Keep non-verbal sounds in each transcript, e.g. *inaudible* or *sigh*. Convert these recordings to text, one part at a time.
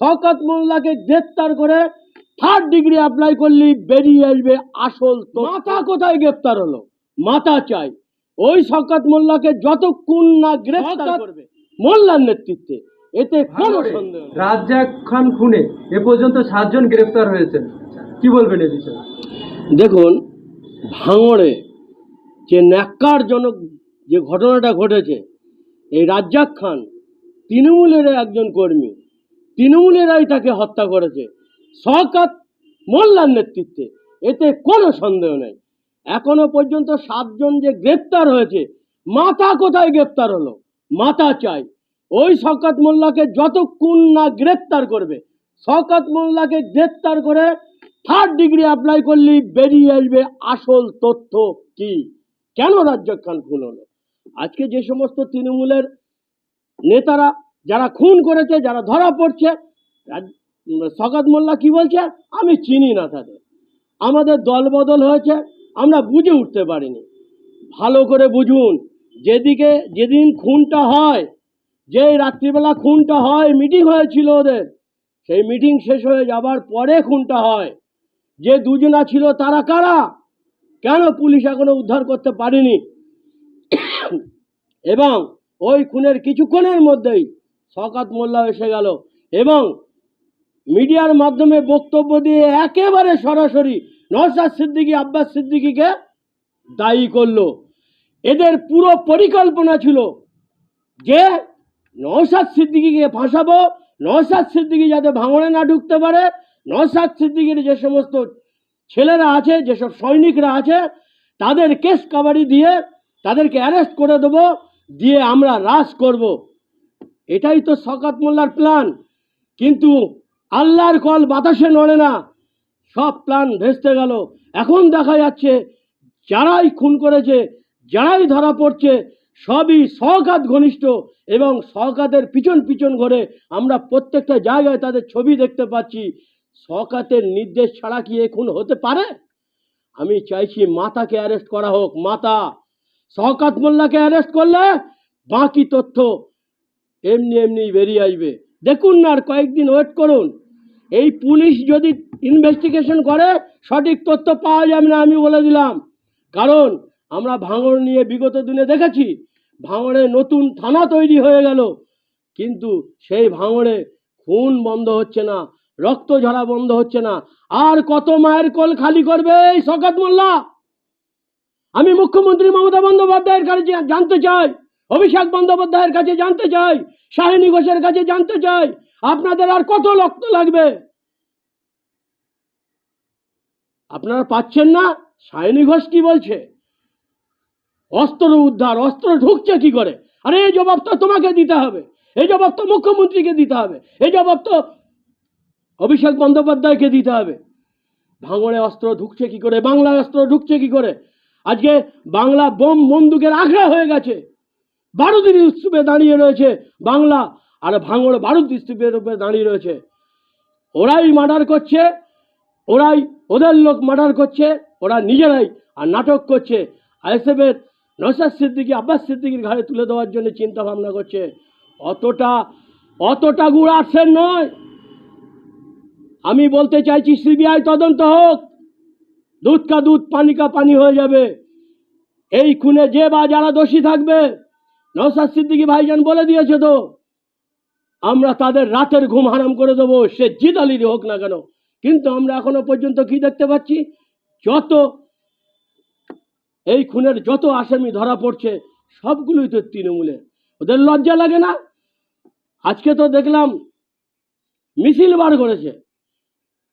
শওকত মোল্লাকে গ্রেপ্তার করে third degree apply করলি বেরিয়ে আসবে আসল মাথা কোথায় গ্রেপ্তার হলো? মাথা চাই। ওই শওকত মোল্লাকে যতক্ষণ না গ্রেপ্তার করবে মোল্লার নেতৃত্বে এতে কোনো সন্দেহ রাজ্জাক খান খুনে এ পর্যন্ত সাতজন গ্রেফতার হয়েছেন। কি বলবেন এ বিষয়ে? দেখুন ভাঙড়ে যে ন্যাক্কারজনক যে ঘটনাটা ঘটেছে এই রাজ্জাক খান তৃণমূলের একজন কর্মী। তৃণমূলেরাই তাকে হত্যা করেছে। শওকত মোল্লার নেতৃত্বে। এতে কোনো সন্দেহ নেই। এখনও পর্যন্ত সাতজন যে গ্রেপ্তার হয়েছে মাথা কোথায় গ্রেপ্তার হলো? মাথা চাই। ওই শওকত মোল্লাকে যতক্ষণ না গ্রেপ্তার করবে, শওকত মোল্লাকে গ্রেপ্তার করে থার্ড ডিগ্রি অ্যাপ্লাই করলেই বেরিয়ে আসবে আসল তথ্য কি? কেন রাজ্জাক খান খুন হলো আজকে যে সমস্ত তৃণমূলের নেতারা যারা খুন করেছে, যারা ধরা পড়ছে শওকত মোল্লা কি বলছে? আমি চিনি না তাদের। আমাদের দল বদল হয়েছে, আমরা বুঝে উঠতে পারিনি। ভালো করে বুঝুন, যেদিকে, যেদিন খুনটা হয় যে রাত্রিবেলা খুনটা হয় মিটিং হয়েছিল ওদের, সেই মিটিং শেষ হয়ে যাবার পরে খুনটা হয়। যে দুজনা ছিল তারা কারা? কেন পুলিশ এখনও উদ্ধার করতে পারেনি? *coughs* এবং ওই খুনের কিছুক্ষণের মধ্যেই শকাত মোল্লা এসে গেল। এবং মিডিয়ার মাধ্যমে বক্তব্য দিয়ে একেবারে সরাসরি নওশাদ সিদ্দিকী, আব্বাস সিদ্দিকীকে দায়ী করল। এদের পুরো পরিকল্পনা ছিল যে নওশাদ সিদ্দিকীকে ফাঁসাবো, নওশাদ সিদ্দিকী যাতে ভাঙড়ে না ঢুকতে পারে, নওশাদ সিদ্দিকীর যে সমস্ত ছেলেরা আছে যেসব সৈনিকরা আছে, তাদের কেস কাবারি দিয়ে তাদেরকে অ্যারেস্ট করে দেবো, দিয়ে আমরা রাজ করব। এটাই তো শকাত মোল্লার প্ল্যান কিন্তু আল্লাহর কল বাতাসে নড়ে না। সব প্ল্যান ভেস্তে গেল। এখন দেখা যাচ্ছে যারাই খুন করেছে, যারাই ধরা পড়ছে, সবই সহকাত ঘনিষ্ঠ এবং সহকাতের পিছন পিছন ঘরে আমরা প্রত্যেকটা জায়গায় তাদের ছবি দেখতে পাচ্ছি। সহকাতের নির্দেশ ছাড়া কি এ খুন হতে পারে? আমি চাইছি মাতাকে অ্যারেস্ট করা হোক। মাতা শওকাত মোল্লাকে অ্যারেস্ট করলে বাকি তথ্য এমনি এমনি বেরিয়ে আসবে। দেখুন না আর কয়েকদিন ওয়েট করুন। এই পুলিশ যদি ইনভেস্টিগেশন করে, সঠিক তথ্য পাওয়া যাবে না আমি বলে দিলাম। কারণ আমরা ভাঙড় নিয়ে বিগত দিনে দেখেছি, ভাঙড়ে নতুন থানা তৈরি হয়ে গেল। কিন্তু সেই ভাঙড়ে খুন বন্ধ হচ্ছে না, রক্ত ঝরা বন্ধ হচ্ছে না। আর কত মায়ের কোল খালি করবে এই শকাত মোল্লা? আমি মুখ্যমন্ত্রী মমতা বন্দ্যোপাধ্যায়ের কাছে জানতে চাই অভিষেক বন্দ্যোপাধ্যায়ের কাছে জানতে চাই শাহিনী ঘোষের কাছে জানতে চাই, আপনাদের আর কত রক্ত লাগবে? আপনারা পাচ্ছেন না? শাহিনী ঘোষ কি বলছে? অস্ত্র উদ্ধার, অস্ত্র ঢুকছে কি করে? আরে, এই জবাব তো তোমাকে দিতে হবে। এই জবাব তো মুখ্যমন্ত্রীকে দিতে হবে। এই জবাব তো অভিষেক বন্দ্যোপাধ্যায়কে দিতে হবে। ভাঙড়ে অস্ত্র ঢুকছে কি করে? বাংলায় অস্ত্র ঢুকছে কি করে? আজকে বাংলা বোম বন্দুকের আখড়া হয়ে গেছে। বারুদের স্তূপে দাঁড়িয়ে রয়েছে বাংলা আর ভাঙড় বারুদ স্তূপের উপরে দাঁড়িয়ে রয়েছে। ওরাই মার্ডার করছে, ওরাই ওদের লোক মার্ডার করছে, ওরা নিজেরাই আর নাটক করছে। আইএসএফের নসাদ সিদ্দিকি, আব্বাস সিদ্দিকির ঘাড়ে তুলে দেওয়ার জন্য চিন্তা ভাবনা করছে। অতটা অতটা গুড় আসছেন নয়। আমি বলতে চাইছি, সিবিআই তদন্ত হোক। দুধ কা দুধ, পানি কা পানি হয়ে যাবে। এই খুনে যে বা যারা দোষী থাকবে নৌসাদ সিদ্দিকী ভাইজান বলে দিয়েছে তো, আমরা তাদের রাতের ঘুম হারাম করে দেবো, সে জিদালিরই হোক না কেন। কিন্তু আমরা এখনও পর্যন্ত কি দেখতে পাচ্ছি? যত এই খুনের যত আসামি ধরা পড়ছে, সবগুলোই তো তৃণমূলে ওদের লজ্জা লাগে না? আজকে তো দেখলাম মিছিল বার করেছে।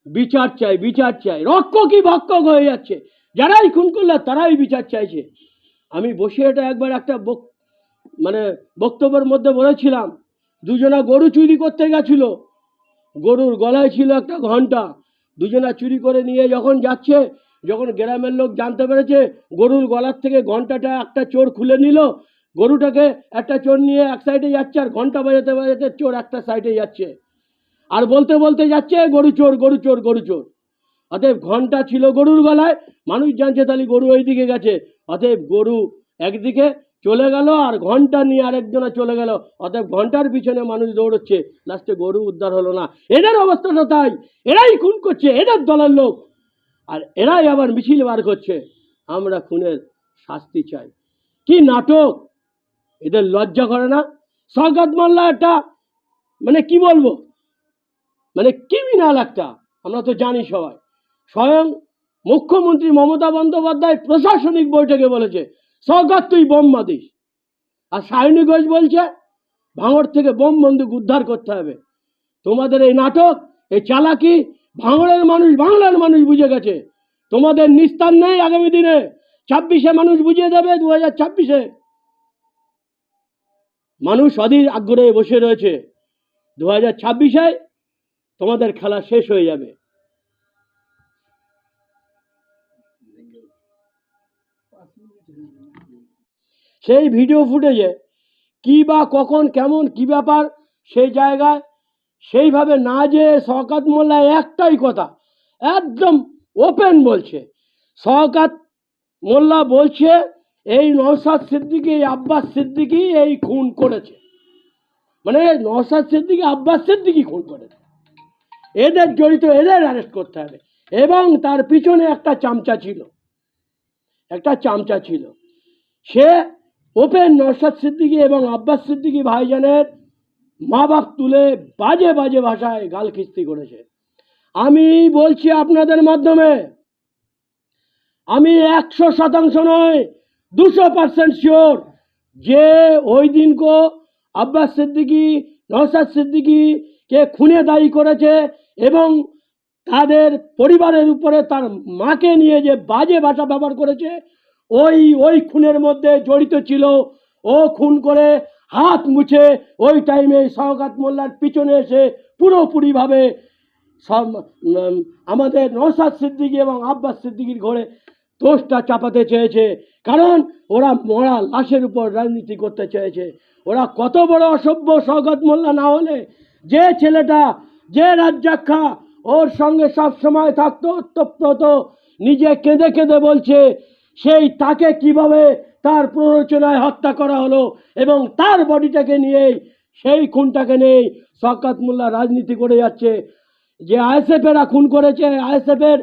বিচার চাই বিচার চাই। রক্ষ কি ভক্ষক হয়ে যাচ্ছে? যারাই খুন করলে তারাই বিচার চাইছে। আমি বসে এটা একবার একটা বক- মানে বক্তব্যের মধ্যে বলেছিলাম, দুজনা গরু চুরি করতে গেছিল। গরুর গলায় ছিল একটা ঘণ্টা। দুজনা চুরি করে নিয়ে যখন যাচ্ছে, যখন গ্রামের লোক জানতে পেরেছে, গরুর গলার থেকে ঘন্টাটা একটা চোর খুলে নিল। গরুটাকে একটা চোর নিয়ে এক সাইডে যাচ্ছে আর ঘণ্টা বাজাতে বাজাতে চোর একটা সাইডে যাচ্ছে। আর বলতে বলতে যাচ্ছে, গরু চোর গরু চোর গরু চোর। অতএব ঘণ্টা ছিল গরুর গলায়, মানুষ জানছে তাহলে গরু ওই দিকে গেছে। অতএব গরু একদিকে চলে গেল আর ঘণ্টা নিয়ে আরেকজনা চলে গেল। অতএব ঘণ্টার পিছনে মানুষ দৌড়চ্ছে। লাস্টে গরু উদ্ধার হলো না। এদের অবস্থাটা তাই। এরাই খুন করছে, এদের দলের লোক। আর এরাই আবার মিছিল বার করছে। আমরা খুনের শাস্তি চাই। কি নাটক? এদের লজ্জা করে না? সৌগত মোল্লা একটা মানে কি বলব? মানে ক্রিমিনাল একটা। আমরা তো জানি সবাই। স্বয়ং মুখ্যমন্ত্রী মমতা বন্দ্যোপাধ্যায় প্রশাসনিক বৈঠকে বলেছে। সরকার তুই বোম মাদিস আর সায়নী ঘোষ বলছে, ভাঙড় থেকে বোম বন্দুক উদ্ধার করতে হবে। তোমাদের এই নাটক, এই চালাকি, ভাঙড়ের মানুষ, বাংলার মানুষ বুঝে গেছে। তোমাদের নিস্তার নেই আগামী দিনে। ছাব্বিশে মানুষ বুঝিয়ে দেবে দু হাজার ছাব্বিশে। মানুষ অধীর আগ্রহে বসে রয়েছে। দু হাজার ছাব্বিশে তোমাদের খেলা শেষ হয়ে যাবে। সেই ভিডিও ফুটেজে কি বা কখন, কেমন, কি ব্যাপার সেই জায়গায় সেইভাবে না যে শওকাত মোল্লা একটাই কথা, একদম ওপেন বলছে। শওকাত মোল্লা বলছে, এই নওসাদ সিদ্দিকি, এই আব্বাস সিদ্দিকি এই খুন করেছে। মানে নওসাদ সিদ্দিকি, আব্বাস সিদ্দিকি খুন করেছে। এদের জড়িত, এদের অ্যারেস্ট করতে হবে। এবং তার পিছনে একটা চামচা ছিল। একটা চামচা ছিল। সে ওপেন নরসাদ সিদ্দিকি এবং আব্বাস সিদ্দিকি ভাইজানের মা বাপ তুলে বাজে বাজে ভাষায় গাল খিস্তি করেছে। আমি বলছি আপনাদের মাধ্যমে, আমি একশো শতাংশ নয়, দুশো পার্সেন্ট শিওর যে ওই দিনকো আব্বাস সিদ্দিকি নরসাদ সিদ্দিকিকে খুনে দায়ী করেছে এবং তাদের পরিবারের উপরে তার মাকে নিয়ে যে বাজে ভাষা ব্যবহার করেছে ওই ওই খুনের মধ্যে জড়িত ছিল। ও খুন করে হাত মুছে ওই টাইমে সওগাত মোল্লার পিছনে এসে পুরোপুরিভাবে সব আমাদের নৌসাদ সিদ্দিকি এবং আব্বাস সিদ্দিকির ঘরে দোষটা চাপাতে চেয়েছে। কারণ ওরা মরা লাশের উপর রাজনীতি করতে চেয়েছে। ওরা কত বড় অসভ্য সৌগত মোল্লা না হলে যে ছেলেটা, যে রাজ্জাক্ষা ওর সঙ্গে সব সময় থাকতো ওতপ্রোত নিজে কেঁদে কেঁদে বলছে সেই তাকে কীভাবে তার প্ররোচনায় হত্যা করা হলো এবং তার বডিটাকে নিয়েই সেই খুনটাকে নেই শকাত মোল্লা রাজনীতি করে যাচ্ছে। যে আইএসএফেরা খুন করেছে আইএসএফের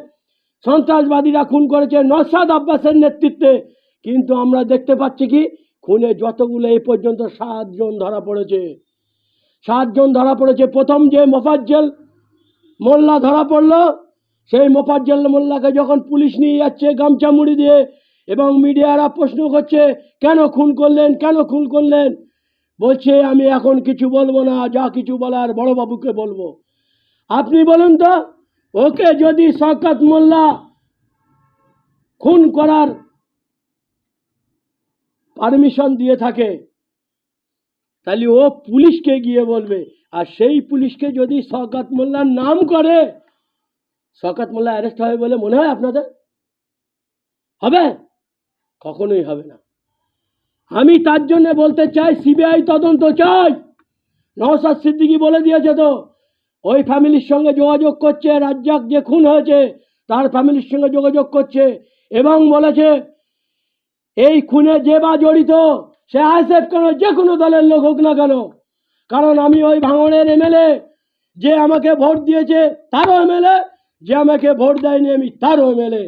সন্ত্রাসবাদীরা খুন করেছে নসাদ আব্বাসের নেতৃত্বে। কিন্তু আমরা দেখতে পাচ্ছি কি, খুনে যতগুলো এই পর্যন্ত সাতজন ধরা পড়েছে। সাতজন ধরা পড়েছে। প্রথম যে মোফাজ্জল মোল্লা ধরা পড়ল, সেই মোফাজ্জল মোল্লাকে যখন পুলিশ নিয়ে যাচ্ছে গামছা মুড়ি দিয়ে এবং মিডিয়ারা প্রশ্ন করছে, কেন খুন করলেন, কেন খুন করলেন? বলছে, আমি এখন কিছু বলব না, যা কিছু বলার বড়বাবুকে বলব। আপনি বলুন তো, ওকে যদি শওকত মোল্লা খুন করার পারমিশন দিয়ে থাকে, তাহলে ও পুলিশকে গিয়ে বলবে। আর সেই পুলিশকে যদি শওকত মোল্লার নাম করে শওকত মোল্লা অ্যারেস্ট হবে বলে মনে হয় আপনাদের? হবে? কখনোই হবে না। আমি তার জন্য বলতে চাই, সিবিআই তদন্ত চাই। নওসাদ সিদ্দিকি বলে দিয়েছে তো, ওই ফ্যামিলির সঙ্গে যোগাযোগ করছে, রাজ্জাক যে খুন হয়েছে, তার ফ্যামিলির সঙ্গে যোগাযোগ করছে এবং বলেছে, এই খুনে যে বা জড়িত, সে আইসেফ কেন, যে কোনো দলের লোক হোক না কেন। কারণ আমি ওই ভাঙনের এমএলএ, যে আমাকে ভোট দিয়েছে, তারও এমএলএ, যে আমাকে ভোট দেয়নি আমি, তারও এমএলএ।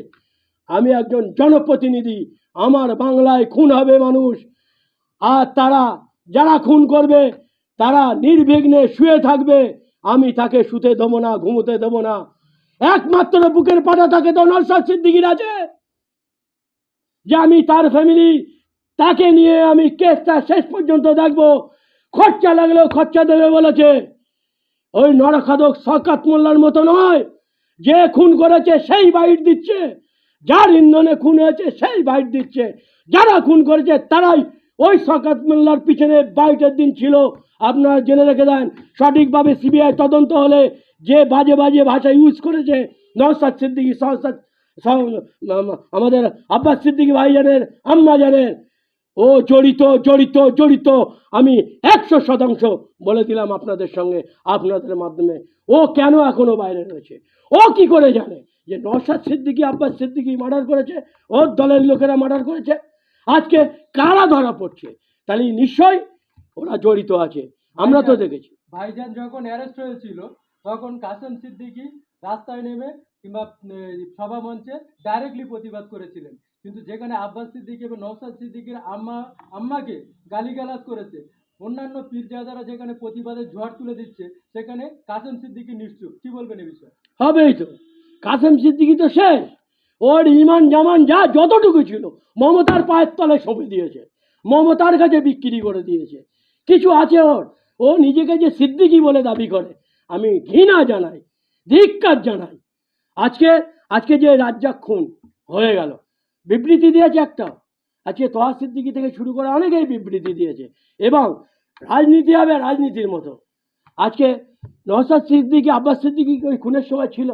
আমি একজন জনপ্রতিনিধি আমার বাংলায় খুন হবে মানুষ। আর তারা যারা খুন করবে, তারা নির্বিঘ্নে শুয়ে থাকবে। আমি তাকে শুতে দেবো না, ঘুমোতে দেবো না। একমাত্র বুকের পাটা থাকে তো নরসাদ সিদ্দিকির আছে। যে আমি তার ফ্যামিলি তাকে নিয়ে আমি কেসটা শেষ পর্যন্ত দেখব। খরচা লাগলেও খরচা দেবে বলেছে। ওই নরখাদক সকাত মোল্লার মতো নয়। যে খুন করেছে, সেই বাইট দিচ্ছে। যার ইন্ধনে খুন হয়েছে, সেই বাইট দিচ্ছে। যারা খুন করেছে, তারাই ওই সকাত মোল্লার পিছনে বাইটের দিন ছিল। আপনারা জেনে রেখে দেন, সঠিকভাবে সিবিআই তদন্ত হলে যে বাজে বাজে ভাষা ইউজ করেছে নওসাদ সিদ্দিকি সহসাদ আমাদের আব্বাস সিদ্দিকি ভাইজানের আম্মা জানের ও জড়িত জড়িত জড়িত, আমি একশো শতাংশ বলে দিলাম আপনাদের সঙ্গে, আপনাদের মাধ্যমে। ও কেন এখনও বাইরে রয়েছে? ও কি করে জানে? যে নসাদ সিদ্দিকি আব্বাস সিদ্দিকি মার্ডার করেছে ওর দলের লোকেরা মার্ডার করেছে। আজকে কারা ধরা পড়ছে? তাহলে নিশ্চয়ই ওরা জড়িত আছে। আমরা তো দেখেছি। ভাইজান যখন অ্যারেস্ট হয়েছিল তখন কাসেম সিদ্দিকী রাস্তায় নেমে কিংবা সভা মঞ্চে ডাইরেক্টলি প্রতিবাদ করেছিলেন। কিন্তু যেখানে আব্বাস সিদ্দিকী এবং নওসাদ সিদ্দিকির আম্মা আম্মাকে গালিগালাজ করেছে অন্যান্য পীরজাদারা যেখানে প্রতিবাদের ঝড় তুলে দিচ্ছে সেখানে কাসেম সিদ্দিকী নিশ্চুপ। কি বলবেন এ বিষয়ে? হবেই তো। কাসেম সিদ্দিকি তো শেষ। ওর ইমান জামান যা যতটুকু ছিল, মমতার পায়ের তলায় সঁপে দিয়েছে, মমতার কাছে বিক্রি করে দিয়েছে। কিছু আছে ওর। ও নিজেকে যে সিদ্দিকি বলে দাবি করে, আমি ঘৃণা জানাই, ধিক্কার জানাই। আজকে আজকে যে রাজ্জাক খুন হয়ে গেল, বিবৃতি দিয়েছে একটা। আজকে তোহা সিদ্দিকি থেকে শুরু করে অনেকেই বিবৃতি দিয়েছে, এবং রাজনীতি হবে রাজনীতির মতো। আজকে নওসাদ সিদ্দিকি, আব্বাস সিদ্দিকি ওই খুনের সময় ছিল।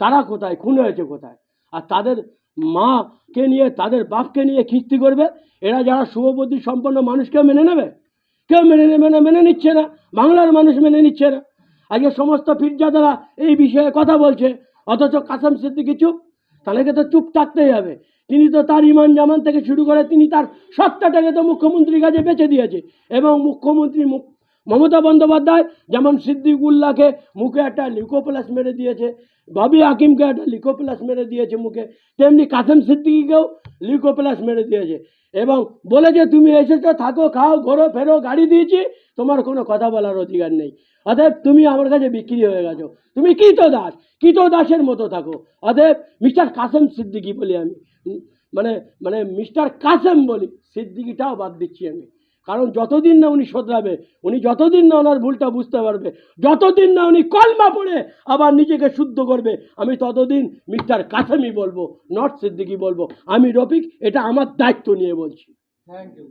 তারা কোথায়? খুন হয়েছে কোথায়? আর তাদের মাকে নিয়ে, তাদের বাপকে নিয়ে খিস্তি করবে? এরা যারা শুভবুদ্ধি সম্পন্ন মানুষকে মেনে নেবে? কেউ মেনে নেবে না, মেনে নিচ্ছে না। বাংলার মানুষ মেনে নিচ্ছে না। আজকে সমস্ত পীরজাদারা এই বিষয়ে কথা বলছে। অথচ কাসাম সিদ্দিকি চুপ? তাহলে তো চুপ থাকতেই হবে। তিনি তো তার ইমান জামান থেকে শুরু করে তিনি তার সত্তাটাকে তো মুখ্যমন্ত্রীর কাছে বেঁচে দিয়েছে। এবং মুখ্যমন্ত্রী মুখ মমতা বন্দ্যোপাধ্যায় যেমন সিদ্দিকুল্লাহকে মুখে একটা লিকোপ্লাস মেরে দিয়েছে, ববি হাকিমকে একটা লিকোপ্লাস মেরে দিয়েছে মুখে, তেমনি কাসেম সিদ্দিকিকেও লিকোপ্লাস মেরে দিয়েছে। এবং বলেছে তুমি এসেছ, থাকো, খাও, ঘোরো, ফেরো, গাড়ি দিয়েছি, তোমার কোনো কথা বলার অধিকার নেই। অতএব তুমি আমার কাছে বিক্রি হয়ে গেছো। তুমি কীতো দাস, কীতো দাসের মতো থাকো। অতএব মিস্টার কাসেম সিদ্দিকি বলি আমি। মানে মানে মিস্টার কাসেম বলি, সিদ্দিকিটাও বাদ দিচ্ছি আমি। কারণ যতদিন না উনি শোধরাবে, উনি যতদিন না ওনার ভুলটা বুঝতে পারবে, যতদিন না উনি কলমা পড়ে আবার নিজেকে শুদ্ধ করবে, আমি ততদিন মিস্টার কাসেমি বলব, নট সিদ্দিকি বলব, আমি রফিক, এটা আমার দায়িত্ব নিয়ে বলছি। Thank you